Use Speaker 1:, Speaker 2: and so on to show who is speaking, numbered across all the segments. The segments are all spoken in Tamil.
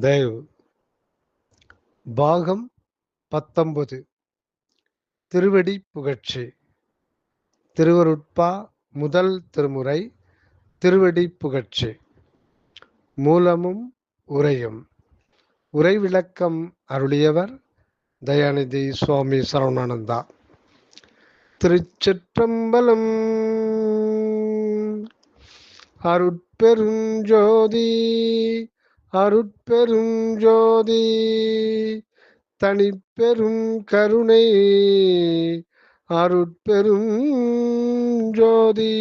Speaker 1: தயவு. பாகம் பத்தொன்பது. திருவடி புகழ்ச்சி. திருவருட்பா முதல் திருமுறை திருவடி புகழ்ச்சி. மூலமும் உரையும். உரை விளக்கம் அருளியவர் தயாநிதி சுவாமி சரவணானந்தா. திருச்சிற்றம்பலம் அருட்பெருஞ்சோதி அருட்பெருஞ்சோதி தனிப்பெரும் கருணை. அருட்பெரும் ஜோதி.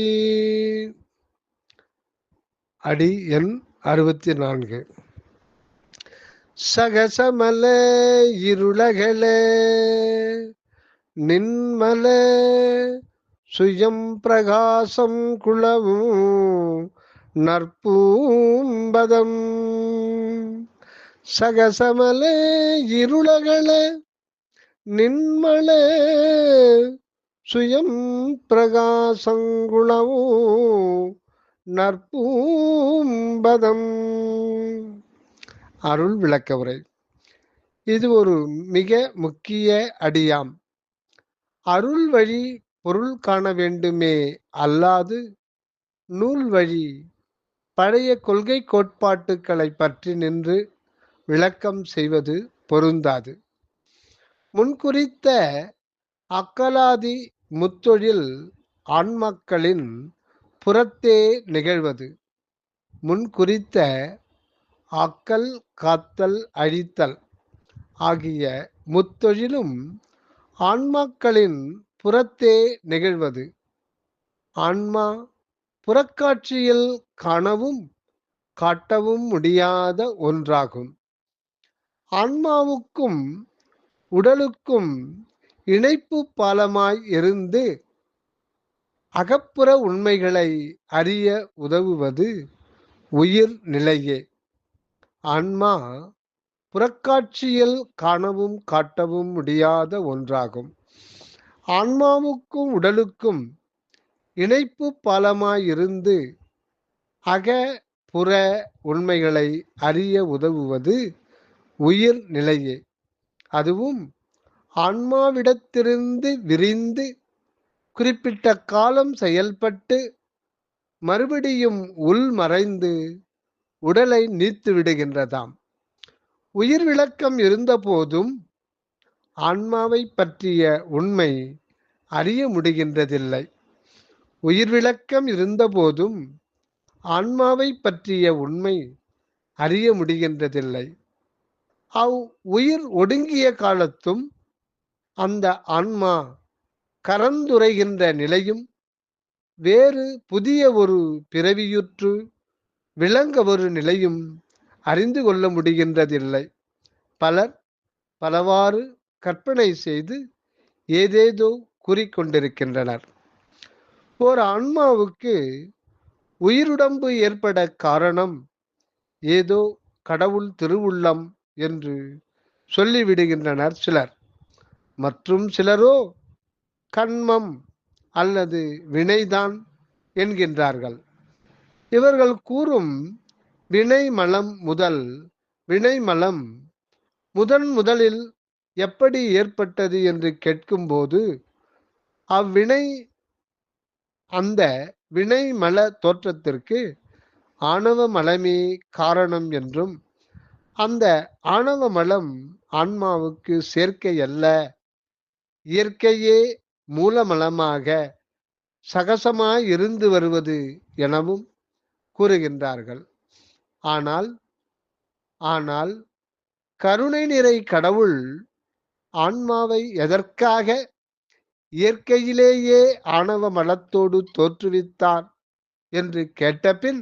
Speaker 1: அடி எண் அறுபத்தி நான்கு சகசமல இருளகளே நின்மல சுயம் பிரகாசம் குளவும் நற்பூம்பதம் சகசமல இருளகள நின்மல சுயம் பிரகாசங்குணவோ நற்பூம்பதம் அருள் விளக்க உரை இது ஒரு மிக முக்கிய அடியாம். அருள் வழி பொருள் காண வேண்டுமே அல்லாது நூல் வழி பழைய கொள்கை கோட்பாட்டுக்களை பற்றி நின்று விளக்கம் செய்வது பொருந்தாது. முன்குறித்த அக்கலாதி முத்தொழில் ஆண்மக்களின் புறத்தே நிகழ்வது. முன்குறித்த அக்கல் காத்தல் அழித்தல் ஆகிய முத்தொழிலும் ஆன்மாக்களின் புறத்தே நிகழ்வது. ஆன்மா புறக்காட்சியில் காணவும் காட்டவும் முடியாத ஒன்றாகும். ஆன்மாவுக்கும் உடலுக்கும் இணைப்பு பாலமாய் இருந்து அகப்புற உண்மைகளை அறிய உதவுவது உயிர் நிலையே. ஆன்மா புறக்காட்சியில் காணவும் காட்டவும் முடியாத ஒன்றாகும். ஆன்மாவுக்கும் உடலுக்கும் இணைப்பு பாலமாயிருந்து அக புற உண்மைகளை அறிய உதவுவது உயிர் நிலையே. அதுவும் ஆன்மாவிடத்திலிருந்து விரிந்து குறிப்பிட்ட காலம் செயல்பட்டு மறுபடியும் உள் மறைந்து உடலை நீத்து விடுகின்றதாம். உயிர் விளக்கம் இருந்தபோதும் ஆன்மாவை பற்றிய உண்மை அறிய முடிகின்றதில்லை. உயிர் விளக்கம் இருந்தபோதும் ஆன்மாவை பற்றிய உண்மை அறிய முடிகின்றதில்லை. அவ் உயிர் ஒடுங்கிய காலத்தும் அந்த ஆன்மா கரந்துரைகின்ற நிலையும் வேறு புதிய ஒரு பிறவியுற்று விளங்க ஒரு நிலையும் அறிந்து கொள்ள முடிகின்றதில்லை. பலர் பலவாறு கற்பனை செய்து ஏதேதோ கூறிக்கொண்டிருக்கின்றனர். ஓர் ஆன்மாவுக்கு உயிருடம்பு ஏற்பட காரணம் ஏதோ கடவுள் திருவுள்ளம் என்று சொல்லிவிடுகின்றனர் சிலர். மற்றும் சிலரோ கண்மம் அல்லது வினைதான் என்கின்றார்கள். இவர்கள் கூறும் வினைமலம் முதல் வினைமலம் முதன் முதலில் எப்படி ஏற்பட்டது என்று கேட்கும்போது அவ்வினை அந்த வினை மல தோற்றத்திற்கு ஆணவ மலமே காரணம் என்றும் அந்த ஆணவ மலம் ஆன்மாவுக்கு சேர்க்கை அல்ல இயற்கையே மூலமலமாக சகசமாய் இருந்து வருவது எனவும் கூறுகின்றார்கள். ஆனால் ஆனால் கருணை நிறை கடவுள் ஆன்மாவை எதற்காக இயற்கையிலேயே ஆணவ மலத்தோடு தோற்றுவித்தார் என்று கேட்டபின்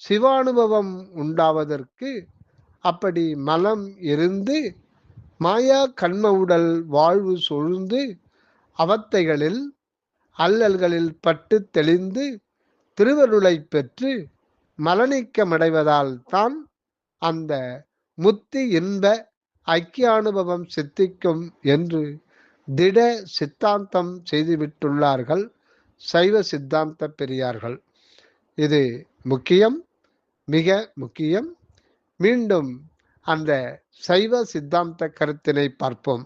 Speaker 1: சிவானுபவம் உண்டாவதற்கு அப்படி மலம் இருந்து மாயா கண்ம உடல் வாழ்வு சொழுந்து அவத்தைகளில் அல்லல்களில் பட்டு தெளிந்து திருவருளை பெற்று மலநீக்கமடைவதால் தான் அந்த முத்தி இன்ப ஐக்கியானுபவம் சித்திக்கும் என்று திட சித்தாந்தம் செய்துவிட்டுள்ளார்கள். சைவ சித்தாந்த பெரியார்கள். இது முக்கியம் மிக முக்கியம். மீண்டும் அந்த சைவ சித்தாந்த கருத்தினை பார்ப்போம்.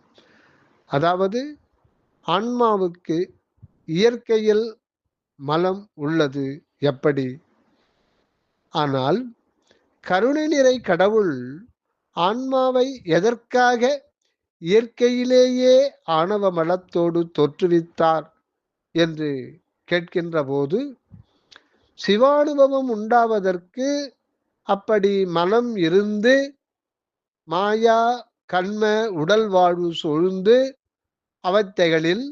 Speaker 1: அதாவது ஆன்மாவுக்கு இயற்கையில் மலம் உள்ளது எப்படி? ஆனால் கருணை நிறை கடவுள் ஆன்மாவை எதற்காக இயற்கையிலேயே ஆணவ மலத்தோடு தோற்றுவித்தார் என்று கேட்கின்ற போது சிவானுபவம் உண்டாவதற்கு அப்படி மனம் இருந்து மாயா கண்ம உடல் வாழ்வு சூழ்ந்து அவத்தைகளில்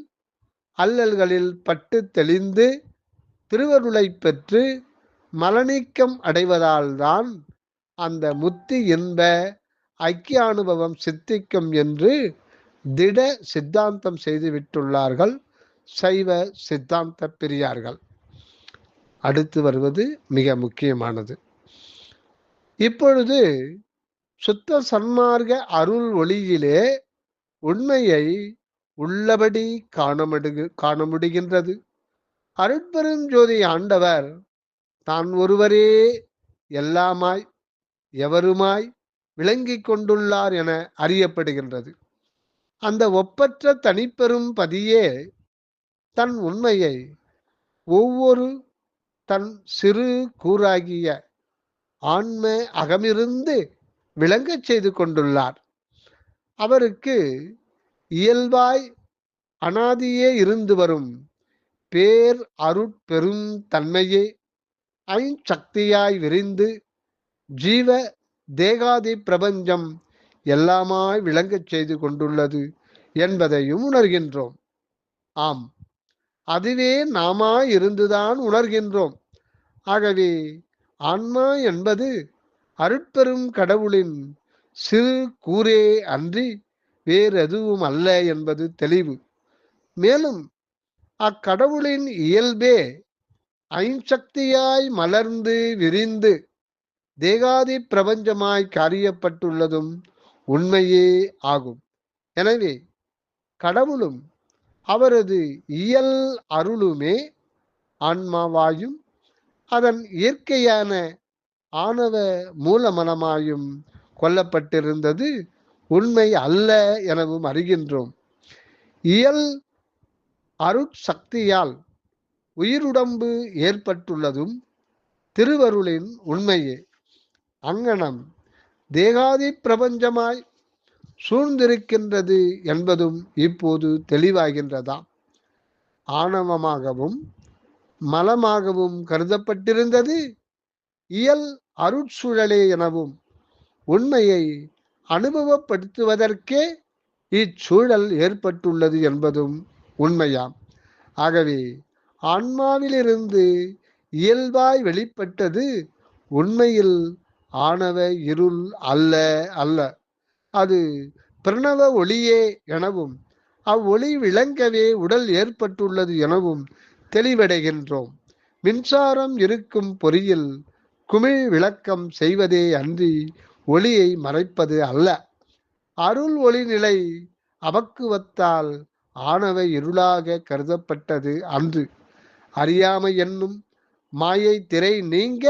Speaker 1: அல்லல்களில் பட்டு தெளிந்து திருவருளை பெற்று மலநீக்கம் அடைவதால்தான் அந்த முத்தி என்ப ஐக்கிய அனுபவம் சித்திக்கும் என்று திட சித்தாந்தம் செய்துவிட்டுள்ளார்கள் சைவ சித்தாந்த பெரியார்கள். அடுத்து வருவது மிக முக்கியமானது. இப்பொழுது சுத்த சன்மார்க்க அருள் ஒளியிலே உண்மையை உள்ளபடி காண காண முடிகின்றது அருட்பெரும் ஜோதி ஆண்டவர் தான் ஒருவரே எல்லாமாய் எவருமாய் விளங்கிக் கொண்டுள்ளார் என அறியப்படுகின்றது. அந்த ஒப்பற்ற தனிப்பெரும் பதியே தன் உண்மையை ஒவ்வொரு தன் சிறு கூறாகிய ஆன்ம அகமிருந்து விளங்கச் செய்து கொண்டுள்ளார். அவருக்கு இயல்பாய் அனாதியே இருந்து வரும் பேர் அருட்பெரும் தன்மையே ஐஞ்சக்தியாய் விரிந்து ஜீவ தேகாதி பிரபஞ்சம் எல்லாமாய் விளங்கச் செய்து கொண்டுள்ளது என்பதையும் உணர்கின்றோம். ஆம் அதுவே நாமாய் இருந்துதான் உணர்கின்றோம். ஆகவே ஆன்மா என்பது அருட்பெரும் கடவுளின் சிறு கூரே அன்றி வேறெதுவும் அல்ல என்பது தெளிவு. மேலும் அக்கடவுளின் இயல்பே ஐஞ்சக்தியாய் மலர்ந்து விரிந்து தேகாதி பிரபஞ்சமாய் காரியப்பட்டுள்ளதும் உண்மையே ஆகும். எனவே கடவுளும் அவரது இயல் அருளுமே ஆன்மாவாயும் அதன் இயற்கையான ஆணவ மூலமனமாயும் கொல்லப்பட்டிருந்தது உண்மை அல்ல எனவும் அறிகின்றோம். இயல் அருட்சக்தியால் உயிருடம்பு ஏற்பட்டுள்ளதும் திருவருளின் உண்மையே. அங்கனம் தேகாதி பிரபஞ்சமாய் சூழ்ந்திருக்கின்றது என்பதும் இப்போது தெளிவாகின்றதாம். ஆணவமாகவும் மலமாகவும் கருதப்பட்டிருந்தது இயல் அருட்சூழலே எனவும் உண்மையை அனுபவப்படுத்துவதற்கே இச்சூழல் ஏற்பட்டுள்ளது என்பதும் உண்மையாம். ஆகவே ஆன்மாவிலிருந்து இயல்பாய் வெளிப்பட்டது உண்மையில் ஆணவ இருள் அல்ல அல்ல. அது பிரணவ ஒளியே எனவும் அவ்வொளி விளங்கவே உடல் ஏற்பட்டுள்ளது எனவும் தெளிவடைகின்றோம். மின்சாரம் இருக்கும் பொறியில் குமிழ் விளக்கம் செய்வதே அன்றி ஒளியை மறைப்பது அல்ல. அருள் ஒளி நிலை அபக்குவத்தால் ஆணவ இருளாக கருதப்பட்டது அன்று. அறியாமை என்னும் மாயை திரை நீங்க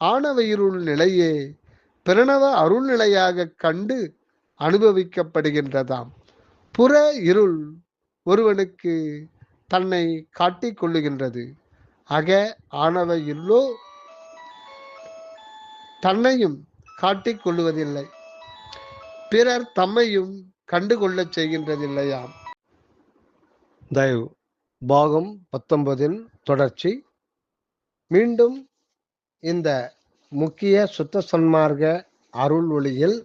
Speaker 1: ஆணவ இருள் நிலையே பிரணவ அருள் நிலையாக கண்டு அனுபவிக்கப்படுகின்றதாம். புற இருள் ஒருவனுக்கு தன்னை காட்டிக் கொள்ளுகின்றது. அக ஆணவ இருளோ தன்னையும் காட்டிக் கொள்ளுவதில்லை. பிறர் தம்மையும் கண்டுகொள்ளச் செய்கின்றதில்லையாம். தயவு. பாகம் பத்தொன்பதின் தொடர்ச்சி. மீண்டும் இந்த முக்கிய சுத்த சன்மார்க்க அருள் ஒளியில்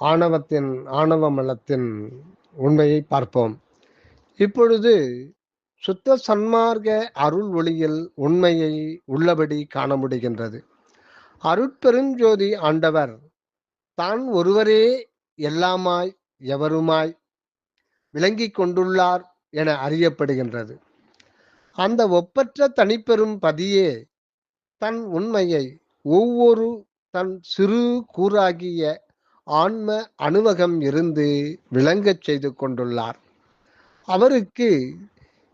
Speaker 1: ஆணவத்தின் ஆணவ மலத்தின் உண்மையை பார்ப்போம். இப்பொழுது சுத்த சன்மார்க்க அருள் ஒளியில் உண்மையை உள்ளபடி காண முடிகின்றது. அருட்பெருஞ்சோதி ஆண்டவர் தான் ஒருவரே எல்லாமாய் எவருமாய் விளங்கிக் கொண்டுள்ளார் என அறியப்படுகின்றது. அந்த ஒப்பற்ற தனிப்பெரும் பதியே தன் உண்மையை ஒவ்வொரு தன் சிறு கூறாகிய ஆன்ம அணுவகம் இருந்து விளங்கச் செய்து கொண்டுள்ளார். அவருக்கு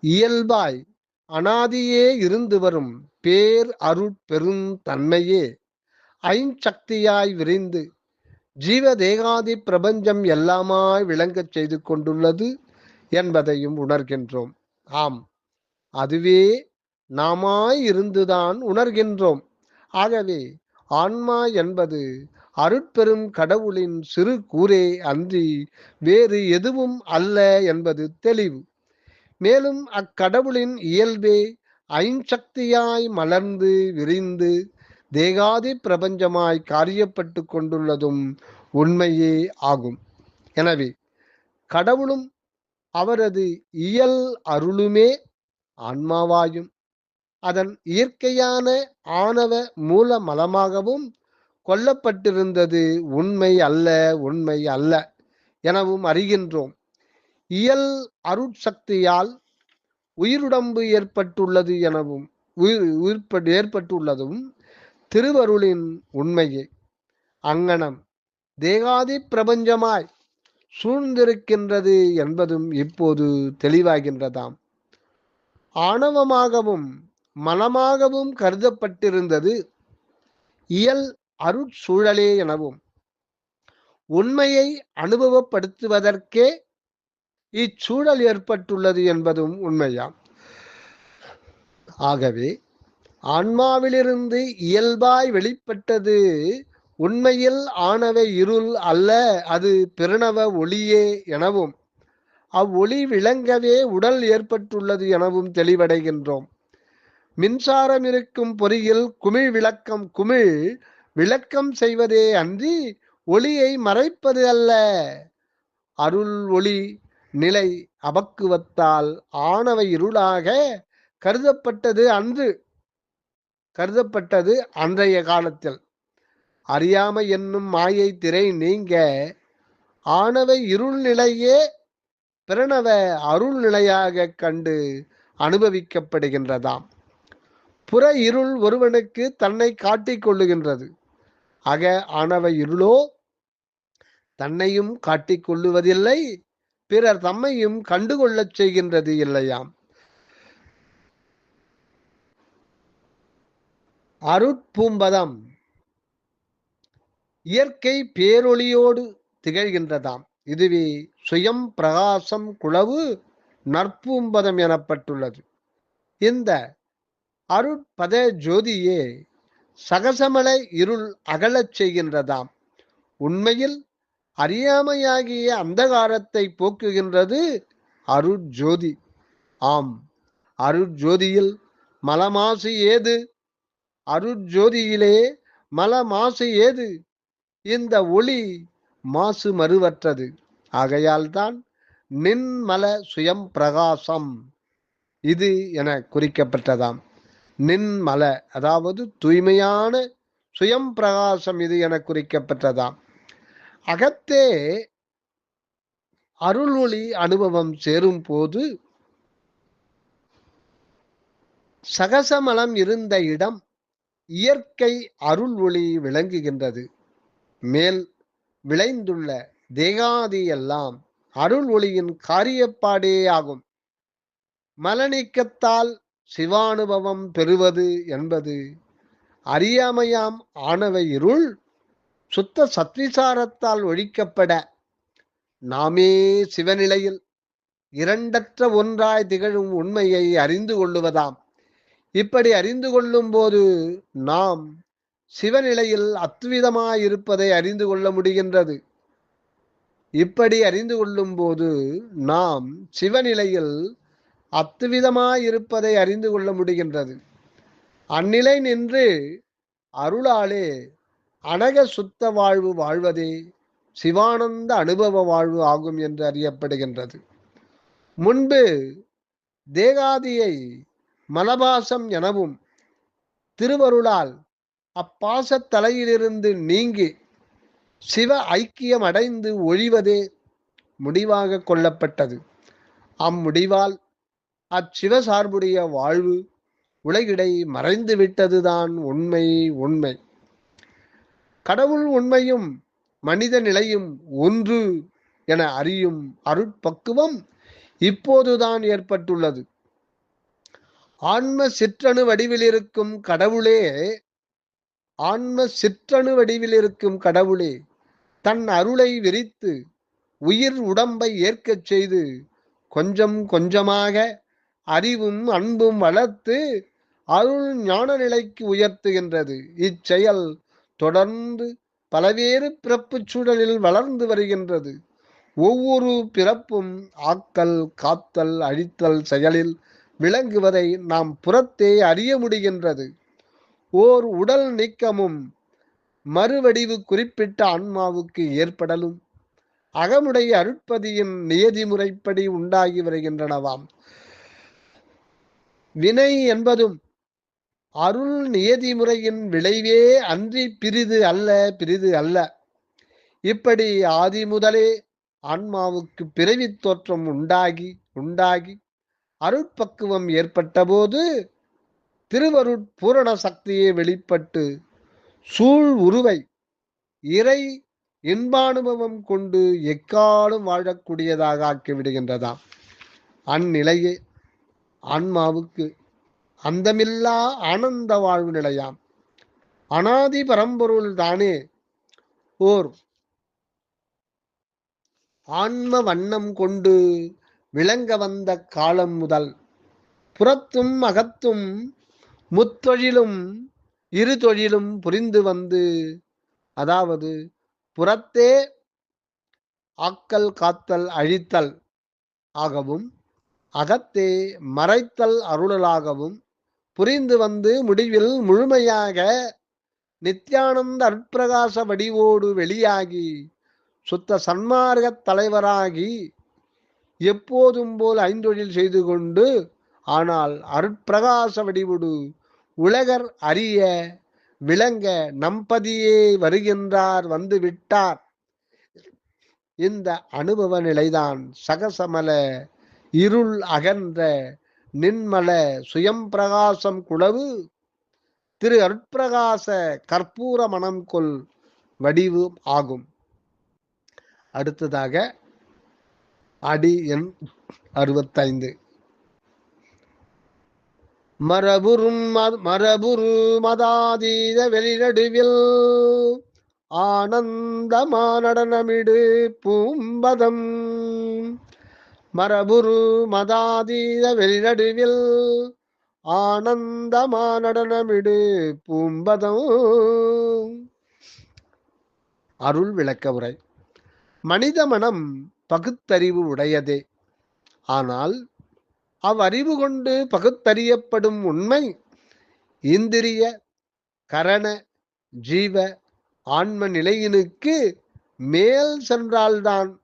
Speaker 1: இயல்பாய் அனாதியே இருந்து வரும் பேர் அருட்பெரும் தன்மையே ஐஞ்சக்தியாய் விரிந்து ஜீவ தேகாதி பிரபஞ்சம் எல்லாமாய் விளங்கச் செய்து கொண்டுள்ளது என்பதையும் உணர்கின்றோம். ஆம் அதுவே நாமாய் இருந்துதான் உணர்கின்றோம். ஆகவே ஆன்மா என்பது அருட்பெரும் கடவுளின் சிறு கூரே அன்றி வேறு எதுவும் அல்ல என்பது தெளிவு. மேலும் அக்கடவுளின் இயல்பே ஐஞ்சக்தியாய் மலர்ந்து விரிந்து தேகாதி பிரபஞ்சமாய் காரியப்பட்டு கொண்டுள்ளதும் உண்மையே ஆகும். எனவே கடவுளும் அவரது இயல் அருளுமே ஆன்மாவாயும் அதன் இயற்கையான ஆணவ மூல மலமாகவும் கொல்லப்பட்டிருந்தது உண்மை அல்ல உண்மை அல்ல எனவும் அறிகின்றோம். இயல் அருட்சக்தியால் உயிருடம்பு ஏற்பட்டுள்ளது எனவும் உயிர் உயிர்ப்பட்டு ஏற்பட்டுள்ளதும் திருவருளின் உண்மையே. அங்கனம் தேகாதி பிரபஞ்சமாய் சூழ்ந்திருக்கின்றது என்பதும் இப்போது தெளிவாகின்றதாம். ஆணவமாகவும் மனமாகவும் கருதப்பட்டிருந்தது. இயல் அருட்சூழலே எனவும். உண்மையை அனுபவப்படுத்துவதற்கே இச்சூழல் ஏற்பட்டுள்ளது என்பதும் உண்மையாம் ஆகவே ஆன்மாவிலிருந்து இயல்பாய் வெளிப்பட்டது உண்மையில் ஆணவ இருள் அல்ல அது பிரணவ ஒளியே எனவும். அவ்வொளி விளங்கவே உடல் ஏற்பட்டுள்ளது எனவும் தெளிவடைகின்றோம். மின்சாரம் இருக்கும் பொறியில் குமிழ் விளக்கம் குமிழ் விளக்கம் செய்வதே அன்றி ஒளியை மறைப்பது அல்ல. அருள் ஒளி நிலை அபக்குவத்தால் ஆணவ இருளாக கருதப்பட்டது அன்று கருதப்பட்டது அன்றைய காலத்தில். அறியாமை என்னும் மாயை திரை நீங்க ஆணவ இருள் நிலையே பிரணவ அருள் நிலையாக கண்டு அனுபவிக்கப்படுகின்றதாம். புற இருள் ஒருவனுக்கு தன்னை காட்டிக் கொள்ளுகின்றது. அக ஆனவ இருளோ தன்னையும் காட்டிக் கொள்ளுவதில்லை பிறர் தம்மையும் கண்டுகொள்ளச் செய்கின்றது இல்லையாம். அருட்பூம்பதம் இயற்கை பேரொளியோடு திகழ்கின்றதாம். இதுவே சுயம் பிரகாசம் குளவு நற்பூம்பதம் எனப்பட்டுள்ளது. இந்த அருட்பத ஜோதியே சகசமலை இருள் அகலச் செய்கின்றதாம். உண்மையில் அறியாமையாகிய அந்தகாரத்தை போக்குகின்றது அருட்ஜோதி. ஆம் அருட்ஜோதியில் மலமாசு ஏது? அருட்ஜோதியிலே மலமாசு ஏது? இந்த ஒளி மாசு மறுவற்றது. ஆகையால்தான் நின்மல சுயம் பிரகாசம் இது என குறிக்கப்பட்டதாம். நின்மல. அதாவது தூய்மையான சுயம் பிரகாசம் இது என குறிக்கப்பட்டதாம். அகத்தே அருள் ஒளி அனுபவம் சேரும் போது சகசமலம் இருந்த இடம் இயற்கை அருள் ஒளி விளங்குகின்றது. மேல் விளைந்துள்ள தேகாதி எல்லாம் அருள் ஒளியின் காரியப்பாடே ஆகும். மலநீக்கத்தால் சிவானுபவம் பெறுவது என்பது அறியாமையாம் ஆனவை இருள் சுத்த சத்விசாரத்தால் ஒழிக்கப்பட. நாமே சிவநிலையில் இரண்டற்ற ஒன்றாய் திகழும் உண்மையை அறிந்து கொள்ளுவதாம். இப்படி அறிந்து கொள்ளும் போது நாம் சிவநிலையில் அத்விதமாயிருப்பதை அறிந்து கொள்ள முடிகின்றது. இப்படி அறிந்து கொள்ளும் போது நாம் சிவநிலையில் அத்துவிதமாயிருப்பதை அறிந்து கொள்ள முடிகின்றது. அந்நிலை நின்று அருளாலே அனக சுத்த வாழ்வு வாழ்வதே சிவானந்த அனுபவ வாழ்வு ஆகும் என்று அறியப்படுகின்றது. முன்பு தேகாதியை மனபாசம் எனவும் திருவருளால் அப்பாசத் தலையிலிருந்து நீங்கி சிவ ஐக்கியம் அடைந்து ஒழிவதே முடிவாக கொள்ளப்பட்டது. அம்முடிவால் அச்சிவ சார்புடைய வாழ்வு உலகிடை மறைந்து விட்டதுதான் உண்மை உண்மை. கடவுள் உண்மையும் மனித நிலையும் ஒன்று என அறியும் அருட்பக்குவம் இப்போதுதான் ஏற்பட்டுள்ளது. ஆன்ம சிற்றணு வடிவில் இருக்கும் கடவுளே ஆன்ம சிற்றணு வடிவில் இருக்கும் கடவுளே தன் அருளை விரித்து உயிர் உடம்பை ஏற்கச் செய்து கொஞ்சம் கொஞ்சமாக அறிவும் அன்பும் வளர்த்து அருள் ஞான நிலைக்கு உயர்த்துகின்றது. இச்செயல் தொடர்ந்து பலவேறு பிறப்பு சூழலில் வளர்ந்து வருகின்றது. ஒவ்வொரு பிறப்பும் ஆக்கல் காத்தல் அழித்தல் செயலில் விளங்குவதை நாம் புறத்தே அறிய முடிகின்றது. ஓர் உடல் நீக்கமும் மறுவடிவு குறிப்பிட்ட ஆன்மாவுக்கு ஏற்படலும் அகமுடைய அருட்பதியின் நியதி முறைப்படி உண்டாகி வருகின்றனவாம். வினை என்பதும் அருள் நியதி முறையின் விளைவே அன்றி பிரிது அல்ல பிரிது அல்ல. இப்படி ஆதி முதலே ஆன்மாவுக்கு பிறவி தோற்றம் உண்டாகி உண்டாகி அருட்பக்குவம் ஏற்பட்டபோது திருவருட் பூரண சக்தியை வெளிப்பட்டு சூழ் உருவை இறை இன்பானுபவம் கொண்டு எக்காலும் வாழக்கூடியதாக ஆக்கிவிடுகின்றதாம் அந்நிலையே ஆன்மாவுக்கு அந்தமில்லா ஆனந்த வாழ்வு நிலையாம். அனாதி பரம்பொருள் தானே? ஓர் ஆன்ம வண்ணம் கொண்டு விளங்க வந்த காலம் முதல் புறத்தும் அகத்தும் முத்தொழிலும் இரு தொழிலும் புரிந்து வந்து அதாவது புறத்தே ஆக்கல் காத்தல் அழித்தல் ஆகவும் அகத்தே மறைத்தல் அருளலாகவும் புரிந்து வந்து முடிவில் முழுமையாக நித்யானந்த அற்பிரகாச வடிவோடு வெளியாகி சுத்த சன்மார்கத் தலைவராகி எப்போதும் போல் ஐந்தொழில் செய்து கொண்டு ஆனால் அருட்பிரகாச வடிவுடு உலகர் அறிய விளங்க நம்பதியே வருகின்றார் வந்து விட்டார். இந்த அனுபவ நிலைதான் சகசமல இருள் அகன்ற நின்மல சுயம் பிரகாசம் குளவு திரு அருட்பிரகாச கற்பூர மனம் கொள் வடிவு ஆகும். அடுத்ததாக அடி எண் அறுபத்தைந்து. மரபுரும் மரபுரு மதாதீத வெளிநடுவில் ஆனந்தமா நடனமிடு பூம்பதம். மரபுரு மதாதீத வெளிநடுவில் ஆனந்தமா நடனமிடு பூம்பதம். அருள் விளக்க உரை. மனித மனம் பகுத்தறிவு உடையதே. ஆனால் அவ்வறிவு கொண்டு பகுத்தறியப்படும் உண்மை இந்திரிய கரண ஜீவ ஆன்ம நிலையினுக்கு மேல் சென்றால்தான்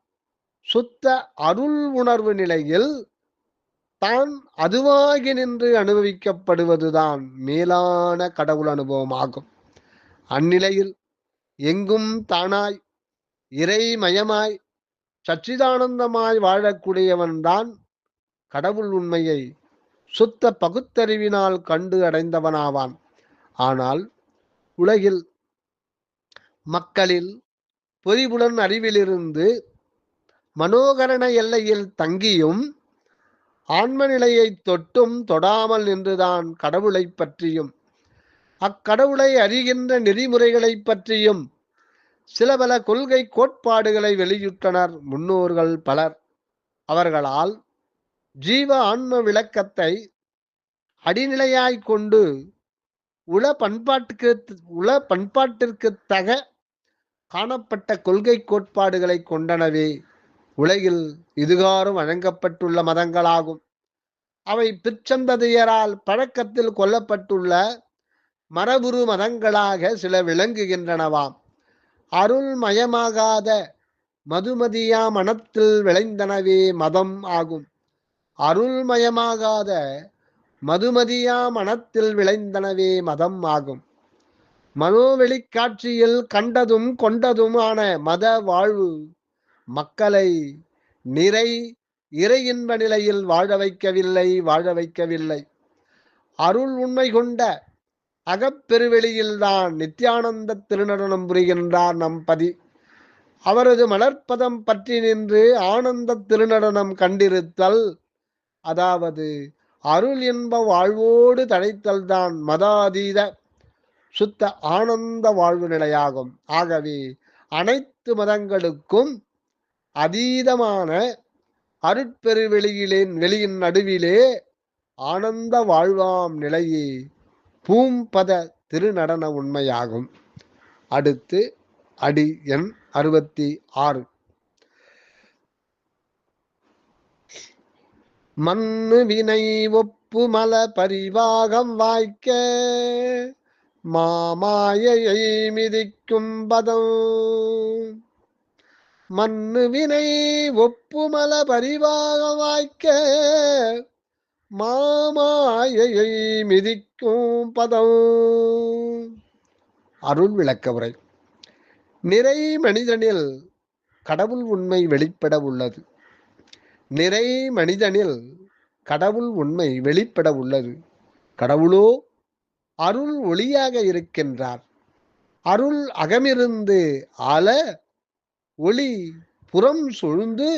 Speaker 1: சுத்த அருள் உணர்வு நிலையில் தான் அதுவாகி நின்று அனுபவிக்கப்படுவதுதான் மேலான கடவுள் அனுபவம் ஆகும். அந்நிலையில் எங்கும் தானாய் இறைமயமாய் சச்சிதானந்தமாய் வாழக்கூடியவன்தான் கடவுள் உண்மையை சுத்த பகுத்தறிவினால் கண்டு அடைந்தவனாவான். ஆனால் உலகில் மக்களில் பொறிபுலன் அறிவிலிருந்து மனோகரண எல்லையில் தங்கியும் ஆன்ம நிலையை தொட்டும் தொடாமல் நின்றுதான் கடவுளைப் பற்றியும் அக்கடவுளை அறிகின்ற நெறிமுறைகளைப் பற்றியும் சில பல கொள்கை கோட்பாடுகளை வெளியிட்டனர் முன்னோர்கள் பலர். அவர்களால் ஜீவ ஆன்ம விளக்கத்தை அடிநிலையாய் கொண்டு உள பண்பாட்டுக்கு உள பண்பாட்டிற்கு தக காணப்பட்ட கொள்கை கோட்பாடுகளை கொண்டனவே. உலகில் இதுகாரும் வழங்கப்பட்டுள்ள மதங்களாகும். அவை பிற்சந்ததியரால் பழக்கத்தில் கொல்லப்பட்டுள்ள மரபுரு மதங்களாக சில விளங்குகின்றனவாம். அருள்மயமாகாத மதுமதியா மனத்தில் விளைந்தனவே மதம் ஆகும். அருள்மயமாகாத மதுமதியா மனத்தில் விளைந்தனவே மதம் ஆகும். மனோவெளிக்காட்சியில் கண்டதும் கொண்டதுமான மத வாழ்வு மக்களை நிறை இறை இன்ப நிலையில் வாழ வைக்கவில்லை வாழ வைக்கவில்லை. அருள் உண்மை கொண்ட அகப்பெருவெளியில்தான் நித்யானந்த திருநடனம் புரிகின்றார் நம்பதி அவரது மலர்ப்பதம் பற்றி நின்று ஆனந்த திருநடனம் கண்டிருத்தல் அதாவது அருள் என்ப வாழ்வோடு தழைத்தல்தான் மதாதீத சுத்த ஆனந்த வாழ்வு நிலையாகும். ஆகவே அனைத்து மதங்களுக்கும் அதீதமான அருட்பெருவெளியிலே வெளியின் நடுவிலே ஆனந்த வாழ்வாம் நிலையே பூம்பத திருநடன உண்மையாகும். அடுத்து அடி எண் அறுபத்தி ஆறு. மண்ணு வினை ஒப்பு மல பரிவாகம் வாய்க்க மாமாயையை மிதிக்கும் பதம். மண்ணு வினை ஒப்புமல பரிவாக வாய்க்க மாமாயையை மிதிக்கும் பதம். அருள் விளக்க உரை. நிறை மனிதனில் கடவுள் உண்மை வெளிப்பட உள்ளது. நிறை மனிதனில் கடவுள் உண்மை வெளிப்பட உள்ளது. கடவுளோ அருள் ஒளியாக இருக்கின்றார். அருள் அகமிருந்து ஆள ஒளி புறம் சுழ்ந்து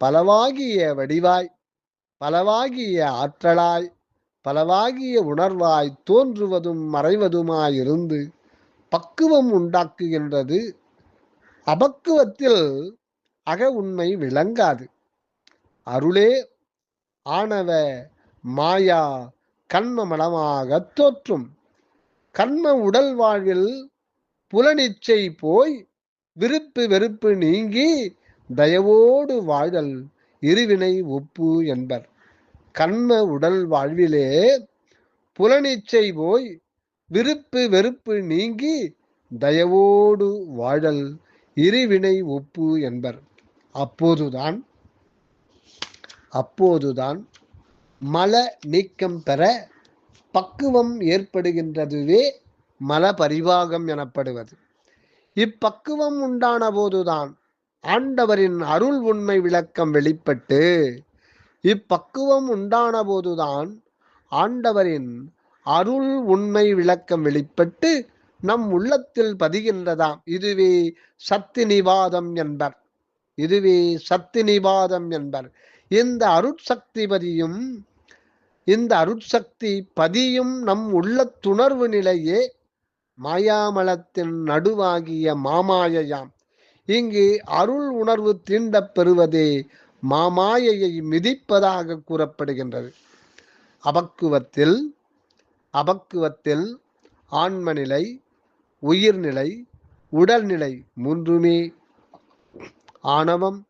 Speaker 1: பலவாகிய வடிவாய் பலவாகிய ஆற்றலாய் பலவாகிய உணர்வாய் தோன்றுவதும் மறைவதுமாயிருந்து பக்குவம் உண்டாக்குகின்றது. அபக்குவத்தில் அக உண்மை விளங்காது. அருளே ஆணவ மாயா கண்ம மலமாக தோற்றும். கண்ம உடல் வாழ்வில் புலனிச்சை போய் விருப்பு வெறுப்பு நீங்கி தயவோடு வாழல் இருவினை ஒப்பு என்பர். கண்ம உடல் வாழ்விலே புலனிச்சை போய் விருப்பு வெறுப்பு நீங்கி தயவோடு வாழல் இருவினை ஒப்பு என்பர். அப்போதுதான் அப்போதுதான் மல நீக்கம் பெற பக்குவம் ஏற்படுகின்றதுவே மல பரிவாகம் எனப்படுவது. இப்பக்குவம் உண்டான போதுதான். ஆண்டவரின் அருள் உண்மை விளக்கம் வெளிப்பட்டு இப்பக்குவம் உண்டான போதுதான் ஆண்டவரின் அருள் உண்மை விளக்கம் வெளிப்பட்டு நம் உள்ளத்தில் பதிகின்றதாம். இதுவே சத்து நிவாதம் என்பர். இதுவே சத்து நிவாதம் என்பர். இந்த அருட்சக்தி பதியும் இந்த அருட்சக்தி பதியும் நம் உள்ள துணர்வு நிலையே மாயாமலத்தின் நடுவாகிய மாமாயையாம். இங்கு அருள் உணர்வு தீண்டப் பெறுவதே மாமாயையை மிதிப்பதாக கூறப்படுகின்றது. அபக்குவத்தில் அபக்குவத்தில் ஆன்மநிலை உயிர்நிலை உடல்நிலை மூன்றுமே ஆணவம்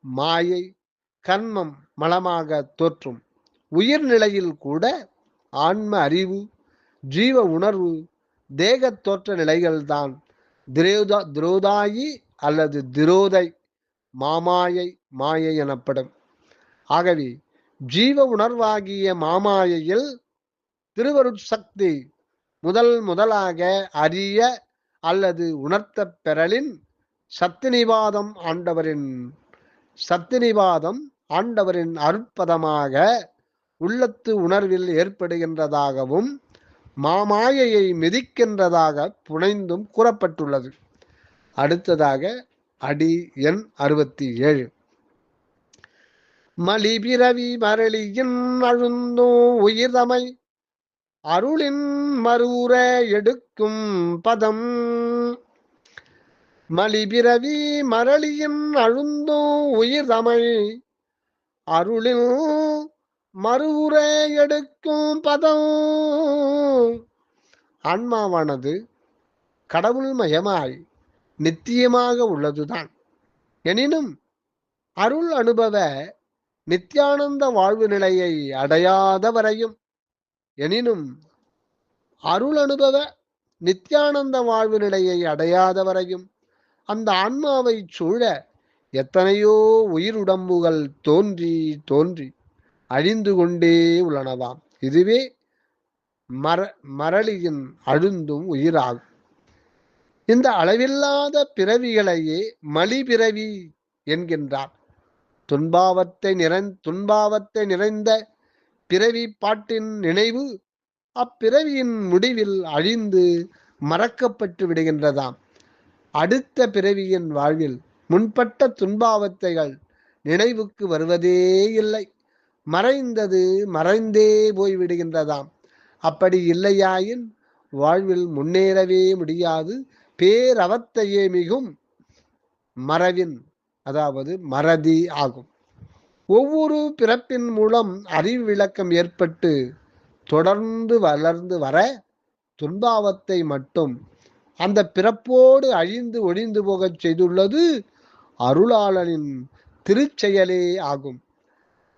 Speaker 1: மாயை கண்மம் மலமாக தோற்றும். உயிர்நிலையில் கூட ஆன்ம அறிவு ஜீவ உணர்வு தேக தோற்ற நிலைகள்தான். திரோதா துரோதாயி அல்லது திரோதை மாமாயை மாயை எனப்படும். ஆகவே ஜீவ உணர்வாகிய மாமாயையில் திருவருட்சக்தி முதல் முதலாக அறிய அல்லது உணர்த்த பெறலின் சத்தினிவாதம் ஆண்டவரின் சத்தினிவாதம் ஆண்டவரின் அற்பதமாக உள்ளத்து உணர்வில் ஏற்படுகின்றதாகவும் மாமாயையை மிதிக்கின்றதாக புனைந்தும் கூறப்பட்டுள்ளது. அடுத்ததாக அடி எண் அறுபத்தி ஏழு மலிபிரவி மரளியின் அழுந்தோ உயிர்தமை அருளின் மறுவுர எடுக்கும் பதம். மலிபிரவி மரளியின் அழுந்தோ உயிர்தமை அருளின் மறுவுரை எடுக்கும் பதம். ஆன்மாவானது கடவுள் மயமாய் நித்தியமாக உள்ளதுதான். எனினும் அருள் அனுபவ நித்யானந்த வாழ்வு நிலையை அடையாத வரையும் எனினும் அருள் அனுபவ நித்யானந்த வாழ்வு நிலையை அடையாத வரையும் அந்த ஆன்மாவை சூழ எத்தனையோ உயிருடம்புகள் தோன்றி தோன்றி அழிந்து கொண்டே உள்ளனவாம் இதுவே மர மரளியின் அழுந்தும் உயிராகும். இந்த அளவில்லாத பிறவிகளையே மலி பிறவி என்கின்றார். துன்பாவத்தை நிறைந் துன்பாவத்தை நிறைந்த பிறவி பாட்டின் நினைவு அப்பிறவியின் முடிவில் அழிந்து மறக்கப்பட்டு விடுகின்றதாம். அடுத்த பிறவியின் வாழ்வில் முன்பட்ட துன்பாவத்தைகள் நினைவுக்கு வருவதே இல்லை. மறைந்தது மறைந்தே போய்விடுகின்றதாம். அப்படி இல்லையாயின் வாழ்வில் முன்னேறவே முடியாது. பேரவத்தையே மிகும் மறவின் அதாவது மறதி ஆகும். ஒவ்வொரு பிறப்பின் மூலம் அறிவு விளக்கம் ஏற்பட்டு தொடர்ந்து வளர்ந்து வர துன்பாவத்தை மட்டும் அந்த பிறப்போடு அழிந்து ஒழிந்து போகச் செய்துள்ளது அருளாளனின் திருச்செயலே ஆகும்.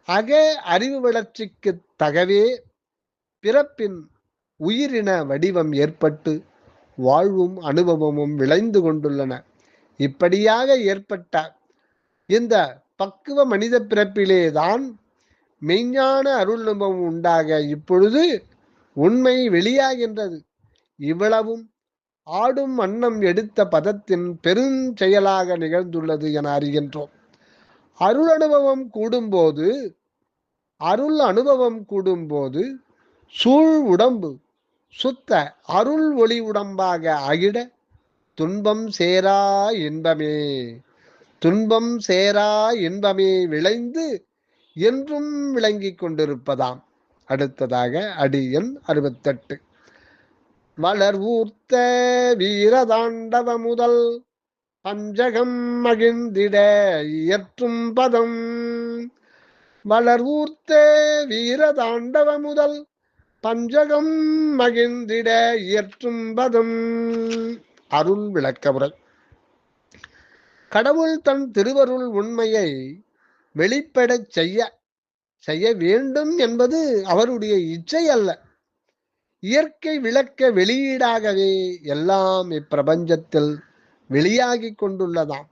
Speaker 1: அக அறிவு வளர்ச்சிக்கு தகவே பிறப்பின் உயிரின வடிவம் ஏற்பட்டு வாழ்வும் அனுபவமும் விளைந்து கொண்டுள்ளன. இப்படியாக ஏற்பட்ட இந்த பக்குவ மனித பிறப்பிலேதான் மெய்ஞான அருள் அனுபவம் உண்டாக இப்பொழுது உண்மை வெளியாகின்றது. இவ்வளவும் ஆடும் வண்ணம் எடுத்த பதத்தின் பெருஞ்செயலாக நிகழ்ந்துள்ளது என அறிகின்றோம். அருள் அனுபவம் கூடும்போது அருள் அனுபவம் கூடும்போது சூழ் உடம்பு சுத்த அருள் ஒளி உடம்பாக ஆகிட துன்பம் சேரா இன்பமே. துன்பம் சேரா இன்பமே விளைந்து என்றும் விளங்கிக் கொண்டிருப்பதாம். அடுத்ததாக அடி எண் அறுபத்தெட்டு. வளர் ஊர்த்த வீரதாண்டவ முதல் பஞ்சகம் மகிழ்ந்திட இயற்றும் பதம். வளர் வீர வீரதாண்டவ முதல் பஞ்சகம் மகிழ்ந்திட இயற்றும் பதம். அருள் விளக்கமுறை கடவுள் தன் திருவருள் உண்மையை வெளிப்படச் செய்ய செய்ய வேண்டும் என்பது அவருடைய இச்சை அல்ல. இயற்கை விளக்க வெளியீடாகவே எல்லாம் இப்பிரபஞ்சத்தில் வெளியாகி கொண்டுள்ளதாம்.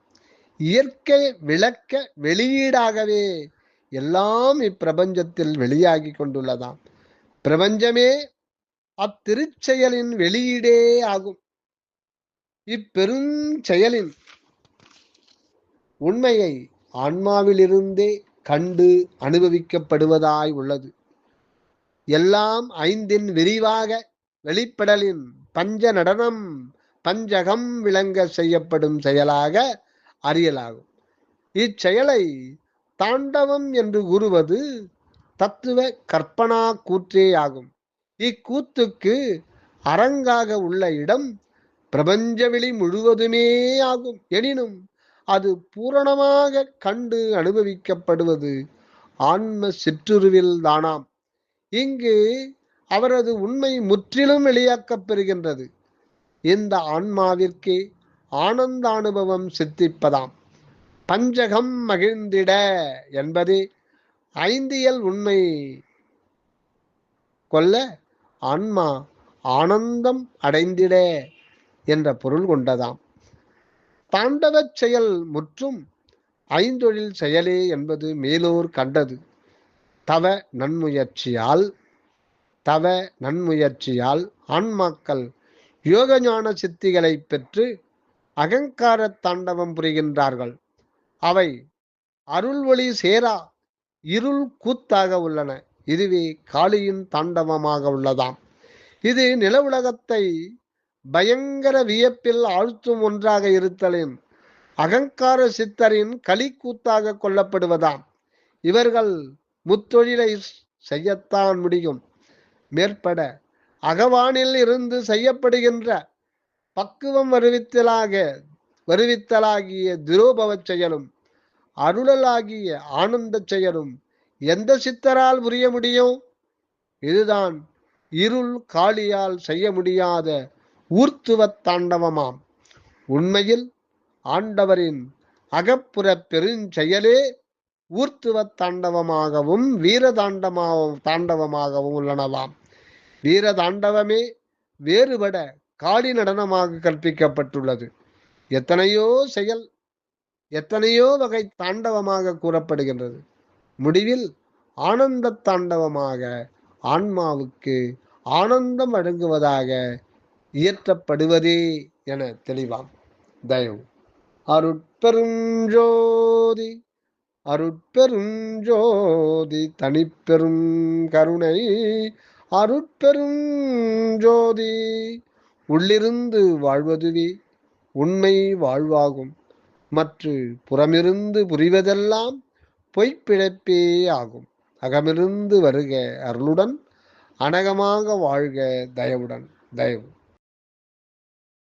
Speaker 1: இயற்கை விளக்க வெளியீடாகவே எல்லாம் இப்பிரபஞ்சத்தில் வெளியாகி கொண்டுள்ளதாம். பிரபஞ்சமே அத்திருச்செயலின் வெளியீடே ஆகும். இப்பெருஞ்செயலின் உண்மையை ஆன்மாவிலிருந்தே கண்டு அனுபவிக்கப்படுவதாய் உள்ளது. எல்லாம் ஐந்தின் விரிவாக வெளிப்படலின் பஞ்ச நடனம் பஞ்சகம் விளங்க செய்யப்படும் செயலாக அறியலாகும். இச்செயலை தாண்டவம் என்று கூறுவது தத்துவ கற்பனா கூற்றே ஆகும் இக்கூத்துக்கு அரங்காக உள்ள இடம் பிரபஞ்சவெளி முழுவதுமே ஆகும். எனினும் அது பூரணமாக கண்டு அனுபவிக்கப்படுவது ஆன்ம சிற்றுருவில் தானாம். இங்கு அவரது உண்மை முற்றிலும் வெளியாக்கப் பெறுகின்றது. இந்த ஆன்மாவிற்கே ஆனந்த அனுபவம் சித்திப்பதாம். பஞ்சகம் மகிழ்ந்திட என்பது ஐந்தியல் உண்மை. கொல்ல ஆன்மா ஆனந்தம் அடைந்திட என்ற பொருள் கொண்டதாம். தாண்டவ செயல் முற்றும் ஐந்தொழில் செயலே என்பது மேலோர் கண்டது. தவ நன்முயற்சியால் தவ நன்முயற்சியால் ஆன்மாக்கள் யோக ஞான சித்திகளை பெற்று அகங்கார தாண்டவம் புரிகின்றார்கள். அவை அருள் ஒளி சேரா இருள் கூத்தாக உள்ளன. இதுவே காளியின் தாண்டவமாக உள்ளதாம். இது நில உலகத்தை பயங்கர வியப்பில் ஆழ்த்தும் ஒன்றாக இருத்தலின். அகங்கார சித்தரின் களி கூத்தாக கொள்ளப்படுவதாம் இவர்கள் முத்தொழிலை செய்யத்தான் முடியும். மேற்பட அகவானில் இருந்து செய்யப்படுகின்ற பக்குவம் வருவித்தலாக வருவித்தலாகிய துரோபவச் செயலும் அருளலாகிய ஆனந்த செயலும் எந்த சித்தரால் புரிய முடியும்? இதுதான் இருள் காளியால் செய்ய முடியாத ஊர்த்துவத் தாண்டவமாம். உண்மையில் ஆண்டவரின் அகப்புற பெருஞ்செயலே ஊர்த்துவத் தாண்டவமாகவும் வீர தாண்டமா தாண்டவமாகவும் உள்ளனவாம். வீர தாண்டவமே வேறுபட காளி நடனமாக கற்பிக்கப்பட்டுள்ளது. எத்தனையோ செயல் எத்தனையோ வகை தாண்டவமாக கூறப்படுகின்றது. முடிவில் ஆனந்த தாண்டவமாக ஆன்மாவுக்கு ஆனந்தம் வழங்குவதாக இயற்றப்படுவதே என தெளிவாம். தயவு. அருட்பெருஞ்சோதி அருட்பெருஞ்சோதி தனிப்பெரும் கருணை அருட்பெருஞ்சோதி உள்ளிருந்து வாழ்வதுவே உண்மை வாழ்வாகும். மற்று புறமிருந்து புரிவதெல்லாம் பொய்ப்பிழைப்பே ஆகும். அகமிருந்து வருக அருளுடன் அனகமாக வாழ்க தயவுடன். தயவு.